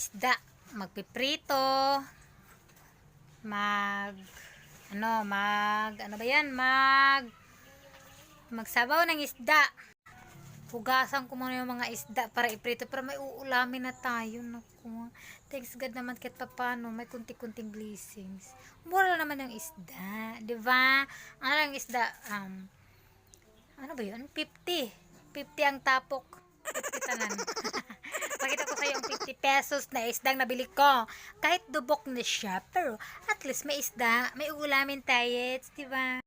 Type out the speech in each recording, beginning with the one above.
isda. Magpiprito. Mag, ano, mag, ano ba yan? Mag, magsabaw ng isda. Hugasan ko muna yung mga isda para iprito. Pero may uulamin na tayo. Naku. Thanks God naman kahit papano. May kunti-kunting blessings. Mura naman yung isda. Di ba? Ano yung isda? Um, ano ba yun? 50. 50 ang tapok. 50 tanan. Pakita ko sa'yo ang 50 pesos na isdang nabili ko. Kahit dubok na siya, pero at least may isda. May ulamin tayo. Di ba?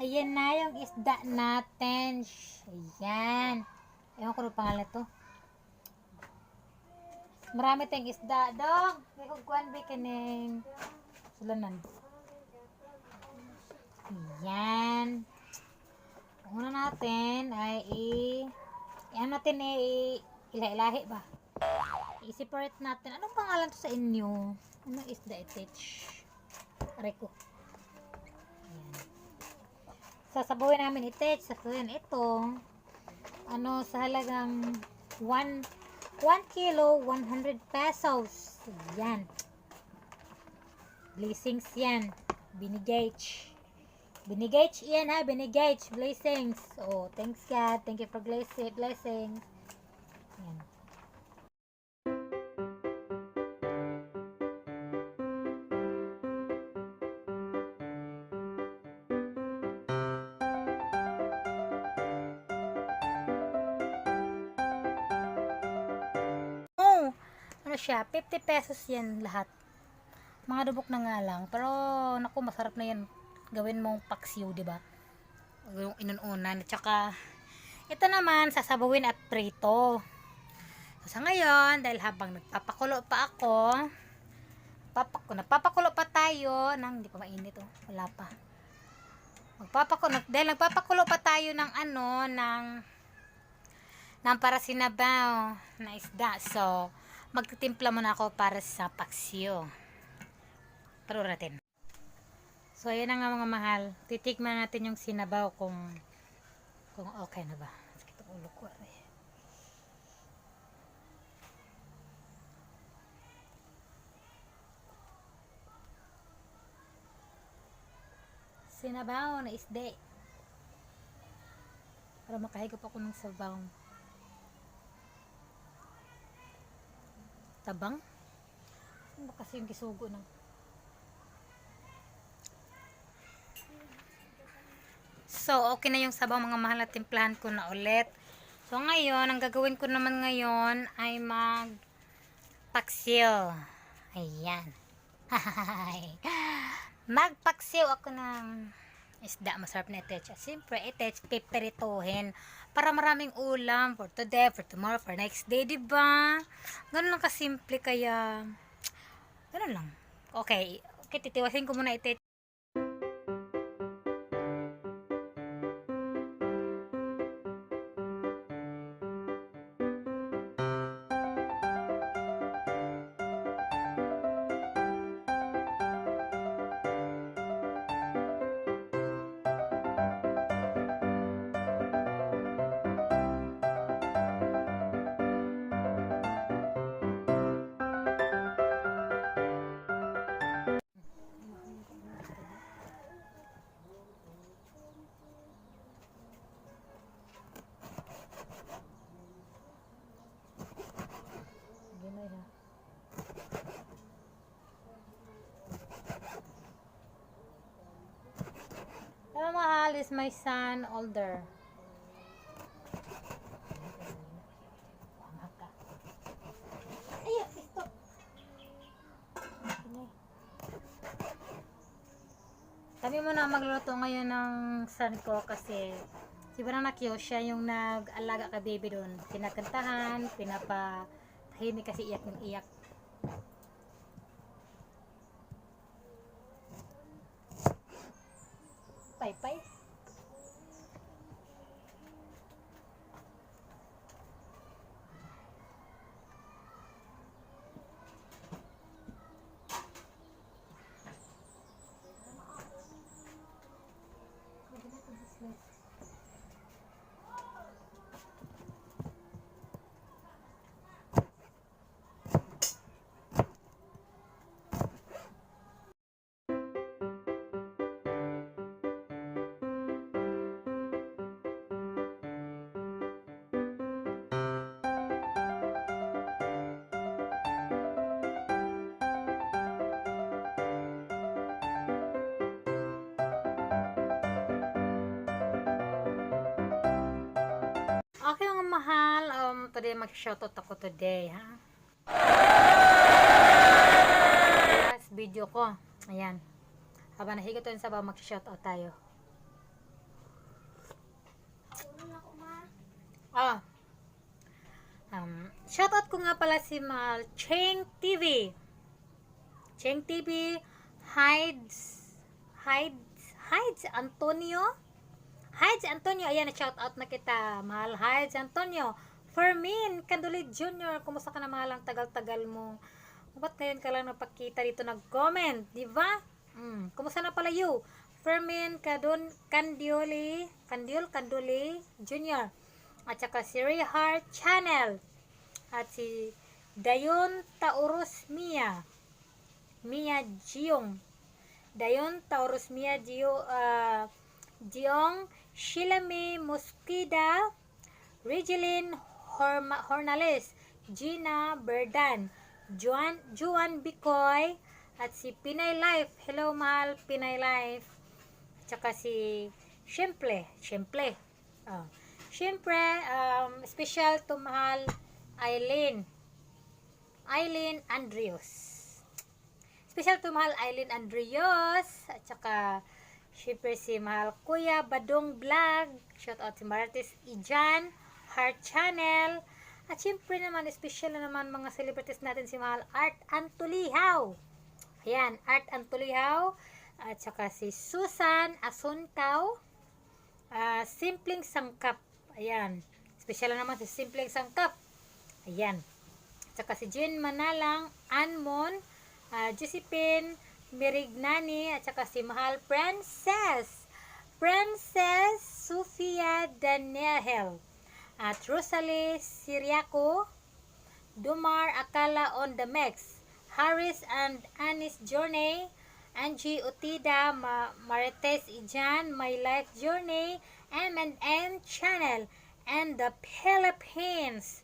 Ayan na yung isda natin. Ayan. Ewan ko na pangalan to. Marami tayong isda. Dong, may hugkuan ba kining sulanan. Ayan. Una natin ay i... Ano natin eh, ila-ilahi ba? I-separate natin. Anong pangalan to sa inyo? Anong isda itich? Aray ko. Ayan. Sasabuhin namin itich. Sasabuhin ito. Ano, sa halagang 1 1 kilo, 100 pesos. Yan. Blessings yan. Binigage. Binigage yan ha. Binigage. Blessings. Oh, thanks God. Thank you for blessing, blessings. Yan. Siya, 50 pesos yan lahat. Mga dubok na nga lang. Pero, naku, masarap na yan. Gawin mong paksiw, di ba? Yung inununan. At saka, ito naman, sasabawin at prito. So, sa ngayon, dahil habang nagpapakulo pa ako, papak nagpapakulo pa tayo ng, hindi pa mainit oh, wala pa. Magpapakulo, dahil nagpapakulo pa tayo ng ano, ng ng para sinabaw na isda. So, magtitimpla muna ako para sa paksiyo. Pero natin. So, ayan na nga mga mahal. Titikman natin yung sinabaw kung kung okay na ba. Sakit ulo ko. eh. Sinabaw na isda. Para makahigop ako ng sabaw. Tabang? Ano kasi yung gisugo ng... So, okay na yung sabaw mga mahal at timplahan ko na ulit. So, ngayon, ang gagawin ko naman ngayon ay mag paksiw. Ayan. Magpaksiw ako ng isda. Masarap na itech. Siyempre, itech, piperituhin para maraming ulam for today, for tomorrow, for next day, di ba? Ganun lang kasimple kaya ganun lang. Okay, okay titiwasin ko muna itech. Mahal, is my son older. Stop. Kami muna magluluto ngayon ng son ko kasi si Bananakyo siya yung nag-alaga kay baby doon. Pinakantahan, pinapa tahimik kasi iyak ng iyak. Today mag-shoutout ako today, ha? Last video ko. Ayan. Habang nahigot sa baba, mag-shoutout tayo. Ah. Um, shoutout ko nga pala si Mahal Cheng TV. Cheng TV Hides Hides Hides Antonio Hides Antonio ayan na shout out na kita mahal Hides Antonio Fermin Candulid Jr. kumusta ka na mahal ang tagal-tagal mo ba't ngayon ka lang napakita dito nag-comment di ba mm, kumusta na pala you Fermin Cadon Candioli Candiol Canduli Jr. at saka si Ray Heart Channel at si Dayon Taurus Mia Mia Jiong. Dayon Taurus Mia Gio, uh, Jiong, Shilame Mosquida, Regeline Horma, Hornales, Gina Berdan, Juan, Juan Bicoy, at si Pinay Life. Hello, mahal Pinay Life. At saka si Siyempre, Siyempre. Oh. Siyempre, um, special to mahal Eileen. Eileen Andrios. Special to Mahal Eileen Andrios at saka syempre si Mahal Kuya Badong Vlog shout out si Marites Ijan Heart Channel. At syempre naman special na naman mga celebrities natin si Mahal Art Antulihaw. Ayan Art Antulihaw. At saka si Susan Asuntao. Uh, Simpleng Sangkap. Ayan special na naman si Simpleng Sangkap. Ayan. At saka si Jean Manalang Anmon uh, Josephine Mirignani at saka si Mahal Princess. Princess Sofia Daniel at Rosalie Siriaco Dumar Akala on the Mix Harris and Anis Journey Angie Utida Ma Marites Ijan My Life Journey M&M Channel and the Philippines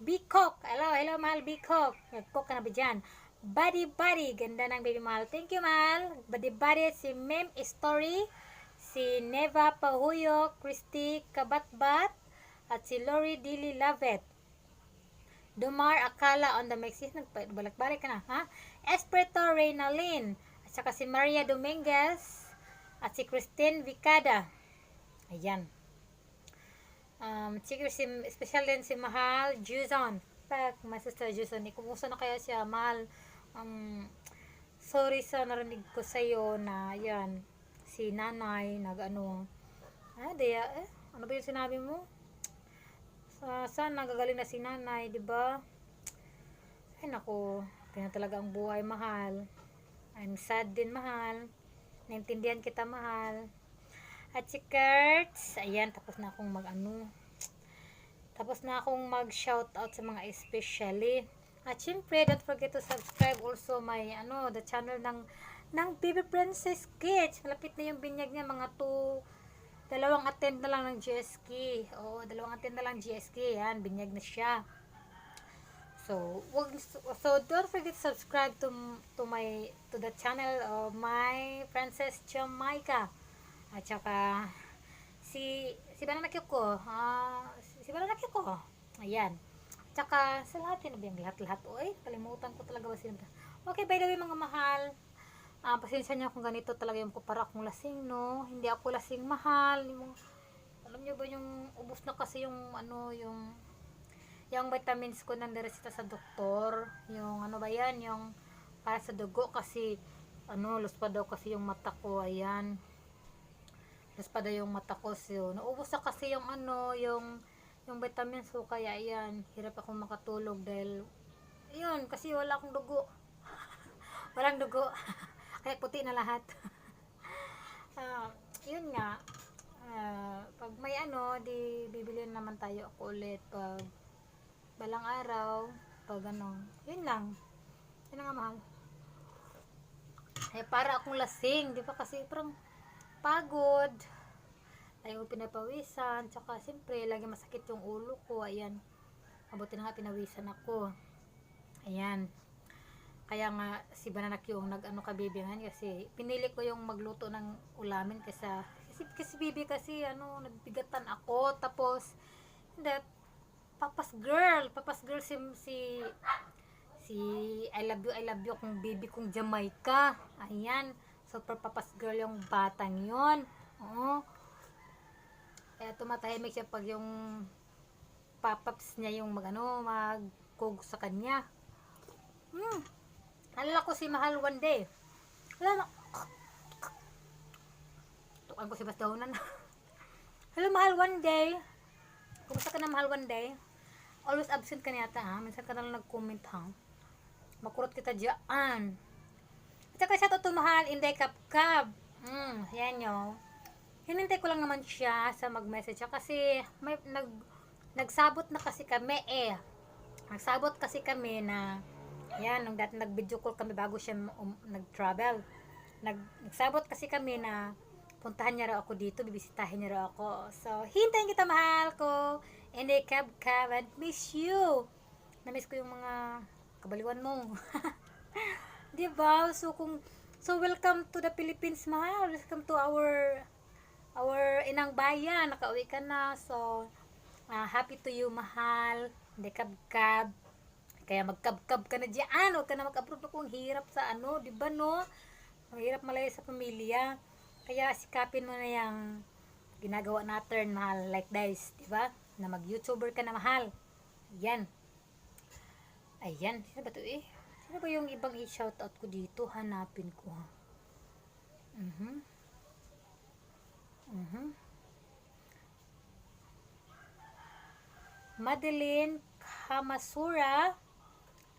Bikok hello hello mahal Bikok nagkok ka na ba dyan Buddy Buddy, ganda ng baby mahal. Thank you mahal. Buddy Buddy, si Mem Story, si Neva Pahuyo, Christy Kabatbat, at si Lori Dili Lavet. Dumar Akala on the Mexis, nagbalak-balik ka na, ha? Espreto Reynalyn, at saka si Maria Dominguez, at si Christine Vicada. Ayan. Um, siguro si, special din si Mahal Juzon. Pak, my sister Juzon. Kumusta na kaya siya, Mahal? um, sorry sa narinig ko sa iyo na yan si nanay nag ano ah diya eh ano ba yung sinabi mo sa saan nagagaling na si nanay di ba? Ay nako kaya talaga ang buhay mahal. I'm sad din mahal. Naintindihan kita mahal. At si Kurtz ayan tapos na akong mag ano tapos na akong mag shout out sa mga especially. At syempre, don't forget to subscribe also my, ano, the channel ng, ng Baby Princess Kids. Malapit na yung binyag niya, mga 2, dalawang attend na lang ng GSK. Oo, dalawang attend na lang GSK. Yan, binyag na siya. So, wag, so don't forget to subscribe to, to my, to the channel of my Princess Jamaica. At saka, si, si Banana ko, ah, si Banana ko. Ayan. Tsaka, sa lahat yun, lahat-lahat. Uy, kalimutan ko talaga ba sila. Okay, by the way, mga mahal. Uh, pasensya niyo kung ganito talaga yung para akong lasing, no? Hindi ako lasing mahal. Yung, alam niyo ba yung ubos na kasi yung, ano, yung, yung vitamins ko nang niresita sa doktor. Yung, ano ba yan, yung, para sa dugo kasi, ano, lus pa daw kasi yung mata ko, ayan. Lus pa daw yung mata ko. So, naubos na kasi yung, ano, yung, yung vitamins ko kaya yan hirap akong makatulog dahil yun kasi wala akong dugo walang dugo kaya puti na lahat. Uh, yun nga. Uh, pag may ano di bibili naman tayo ako ulit. Pag balang araw pag ano yun lang. Yun nga mahal. Eh, para akong lasing di ba? Kasi parang pagod. Ayaw pinapawisan. Tsaka siyempre lagi masakit yung ulo ko. Ayan. Mabuti na nga pinawisan ako. Ayan kaya nga si Bananak yung nag ano ka bibingan kasi pinili ko yung magluto ng ulamin kasi kasi, kasi bibi kasi ano nagbigatan ako tapos hindi papas girl, papas girl si si si I love you, I love you kung baby kong Jamaica. Ayan, super papas girl yung batang yon. Oo. Kaya tumatahimik siya pag yung papaps niya yung magano magkug sa kanya. Hmm. Alala ko si Mahal one day. Wala na. Tukan ko si Basdaunan. Hello, Mahal one day. Kumusta ka na, Mahal one day? Always absent ka niyata, ha? Minsan ka na lang nag-comment, ha? Makurot kita dyan. At saka siya to Mahal, Inday Kapkab. Hmm, yan yo. Hinintay ko lang naman siya sa mag-message siya kasi may nag nagsabot na kasi kami eh. Nagsabot kasi kami na yan, nung dati nag-video call kami bago siya um, nag-travel. Nag, nagsabot kasi kami na puntahan niya raw ako dito, bibisitahin niya raw ako. So, hintayin kita mahal ko. And I cab cab and miss you. Na-miss ko yung mga kabaliwan mo. Di ba? So, kung, so welcome to the Philippines, mahal. Welcome to our, our inang bayan. Nakauwi ka na. So, ah, happy to you, mahal. Cab. Kaya magkabkab ka na diyan. Huwag ka na mag-abroad ako. Ang hirap sa ano, di ba no? Ang hirap malayo sa pamilya. Kaya sikapin mo na yung ginagawa natin, mahal, like this, di ba? Na mag-YouTuber ka na, mahal. Ayan. Ayan. Sino ba to eh? Sino ba yung ibang i-shoutout ko dito? Hanapin ko. Mhm. Mhm. Madeline Kamasura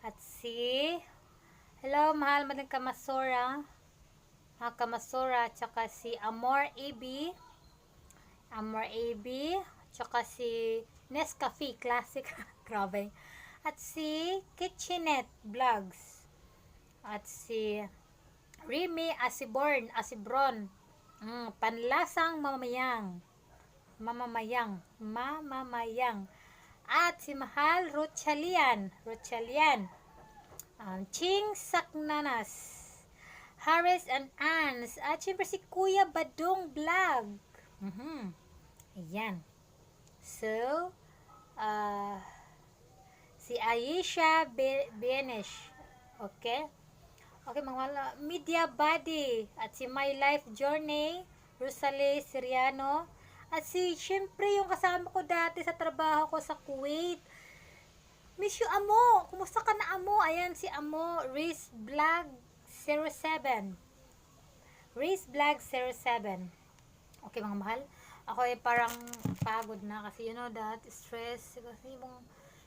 at si Hello, mahal Madeline Kamasura. Mga Kamasura, tsaka si Amor AB. Amor AB, tsaka si Nescafe Classic. Grabe. At si Kitchenette Vlogs. At si Remy Asiborn, Asibron. Mm, panlasang mamamayang. Mamamayang. Mamamayang. At si Mahal Rochalian. Rochalian. Um, Ching Saknanas. Harris and Ans. At syempre si Kuya Badong Vlog. Mhm. Ayan. So, uh, si Aisha Be- Benesh. Okay? Okay, mga. Media Body. At si My Life Journey. Rosalie Siriano. At si, syempre, yung kasama ko dati sa trabaho ko sa Kuwait. Miss you, Amo. Kumusta ka na, Amo? Ayan, si Amo. Riz Vlog 07. Riz Vlog 07. Okay, mga mahal. Ako ay parang pagod na kasi, you know that, stress. Kasi yung,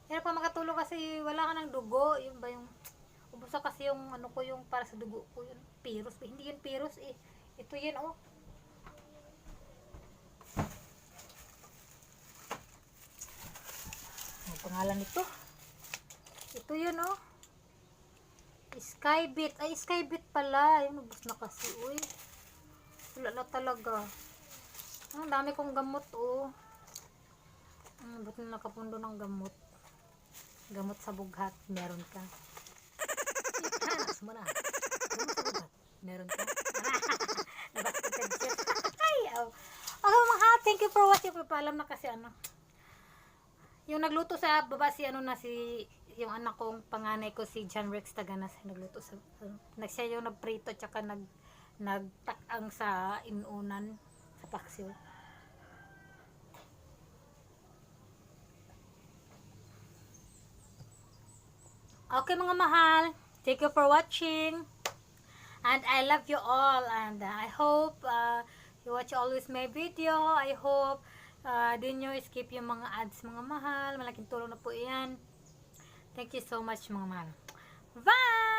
hirap pa makatulog kasi wala ka ng dugo. Yun ba yung, ubos kasi yung, ano ko, yung para sa dugo ko, yun, virus. Hindi yun virus eh. Ito yun, oh. Ang pangalan nito? Ito yun, oh. Skybit. Ay, Skybit pala. Yung ubos na kasi, uy. Wala na talaga. Ang dami kong gamot, oh. Ang ba't na nakapundo ng gamot? Gamot sa bughat. Meron ka. Hanas mo na. Meron ka. Nabasted ka. Ay, oh. Okay, mga thank you for watching. Paalam na kasi ano. Yung nagluto sa baba si ano na si yung anak kong panganay ko si John Rex Taganas nagluto sa uh, nag siya yung nagprito tsaka nag nagtakang sa inunan sa paksiw. Okay mga mahal, thank you for watching. And I love you all and I hope uh, you watch always my video. I hope uh, di nyo skip yung mga ads mga mahal. Malaking tulong na po yan. Thank you so much mga mahal. Bye!